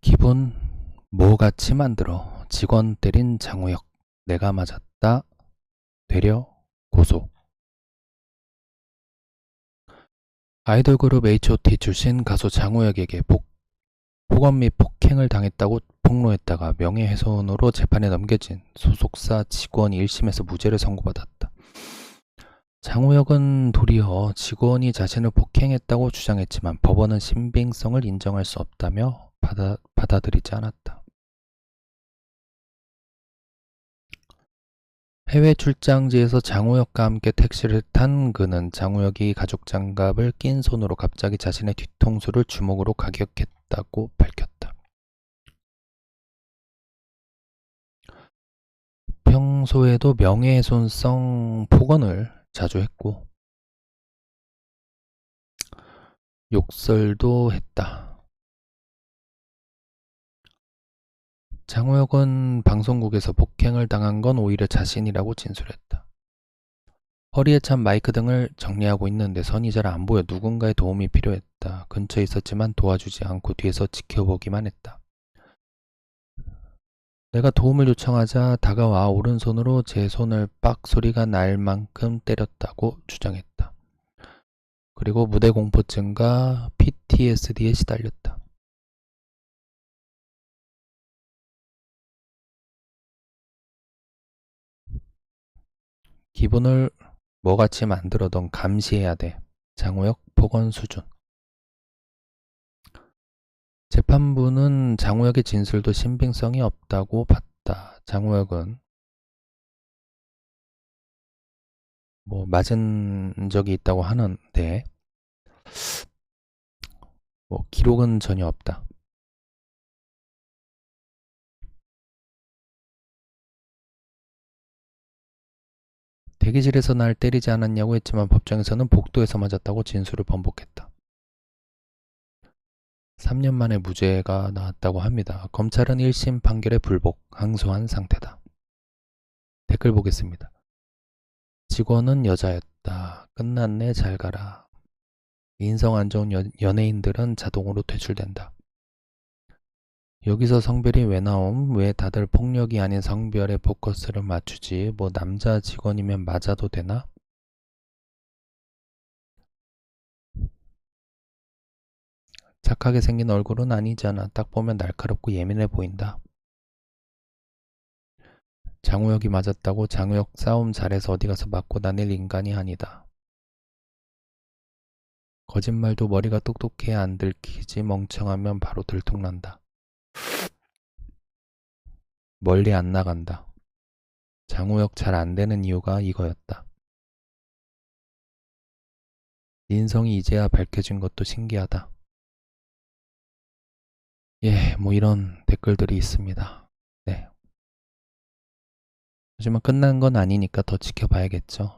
기분 뭐같이 만들어 직원 때린 장우혁 내가 맞았다 되려 고소 아이돌 그룹 H.O.T 출신 가수 장우혁에게 복, 폭언 및 폭행을 당했다고 폭로했다가 명예훼손으로 재판에 넘겨진 소속사 직원이 1심에서 무죄를 선고받았다. 장우혁은 도리어 직원이 자신을 폭행했다고 주장했지만 법원은 신빙성을 인정할 수 없다며 받아, 받아 들이지 않았다. 해외 출장지에서 장우혁과 함께 택시를 탄 그는 장우혁이 가죽 장갑을 낀 손으로 갑자기 자신의 뒤통수를 주먹으로 가격했다고 밝혔다. 평소에도 명예훼손성 폭언을 자주 했고 욕설도 했다. 장우혁은 방송국에서 폭행을 당한 건 오히려 자신이라고 진술했다. 허리에 찬 마이크 등을 정리하고 있는데 선이 잘 안 보여 누군가의 도움이 필요했다. 근처에 있었지만 도와주지 않고 뒤에서 지켜보기만 했다. 내가 도움을 요청하자 다가와 오른손으로 제 손을 빡 소리가 날 만큼 때렸다고 주장했다. 그리고 무대 공포증과 PTSD에 시달렸다. 기분을 뭐같이 만들어던 감시해야 돼. 장우혁 폭언 수준. 재판부는 장우혁의 진술도 신빙성이 없다고 봤다. 장우혁은 뭐 맞은 적이 있다고 하는데 뭐 기록은 전혀 없다. 대기실에서 날 때리지 않았냐고 했지만 법정에서는 복도에서 맞았다고 진술을 번복했다. 3년 만에 무죄가 나왔다고 합니다. 검찰은 1심 판결에 불복, 항소한 상태다. 댓글 보겠습니다. 직원은 여자였다. 끝났네, 잘 가라. 인성 안 좋은 연, 연예인들은 자동으로 퇴출된다. 여기서 성별이 왜 나옴? 왜 다들 폭력이 아닌 성별에 포커스를 맞추지? 뭐 남자 직원이면 맞아도 되나? 착하게 생긴 얼굴은 아니잖아. 딱 보면 날카롭고 예민해 보인다. 장우혁이 맞았다고 장우혁 싸움 잘해서 어디 가서 맞고 다닐 인간이 아니다. 거짓말도 머리가 똑똑해야 안 들키지 멍청하면 바로 들통난다. 멀리 안 나간다. 장우혁 잘 안 되는 이유가 이거였다. 인성이 이제야 밝혀진 것도 신기하다. 예, 뭐 이런 댓글들이 있습니다. 네. 하지만 끝난 건 아니니까 더 지켜봐야겠죠.